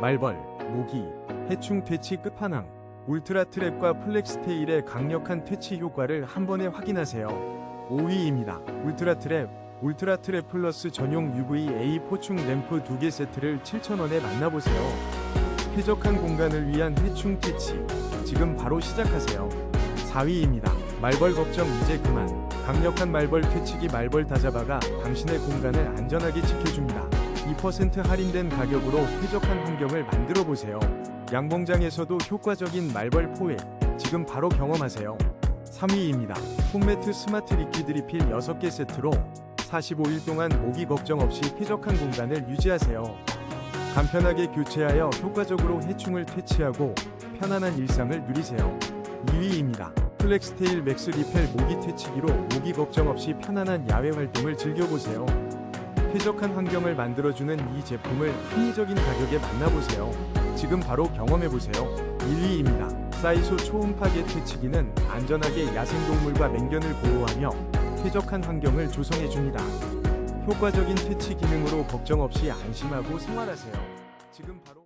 말벌, 모기, 해충 퇴치 끝판왕. 울트라 트랩과 플렉스테일의 강력한 퇴치 효과를 한 번에 확인하세요. 5위입니다. 울트라 트랩. 울트라 트랩 플러스 전용 UVA 포충 램프 2개 세트를 7,000원에 만나보세요. 쾌적한 공간을 위한 해충 퇴치. 지금 바로 시작하세요. 4위입니다. 말벌 걱정 이제 그만. 강력한 말벌 퇴치기 말벌 다잡아가 당신의 공간을 안전하게 지켜줍니다. 2% 할인된 가격으로 쾌적한 환경을 만들어 보세요. 양봉장에서도 효과적인 말벌 포획. 지금 바로 경험하세요. 3위입니다. 홈매트 스마트 리퀴드 리필 6개 세트로 45일 동안 모기 걱정 없이 쾌적한 공간을 유지하세요. 간편하게 교체하여 효과적으로 해충을 퇴치하고 편안한 일상을 누리세요. 2위입니다. 플렉스테일 맥스 리펠 모기 퇴치기로 모기 걱정 없이 편안한 야외 활동을 즐겨보세요. 쾌적한 환경을 만들어주는 이 제품을 합리적인 가격에 만나보세요. 지금 바로 경험해보세요. 1위입니다. 사이소 초음파계 퇴치기는 안전하게 야생동물과 맹견을 보호하며 쾌적한 환경을 조성해줍니다. 효과적인 퇴치 기능으로 걱정 없이 안심하고 생활하세요. 지금 바로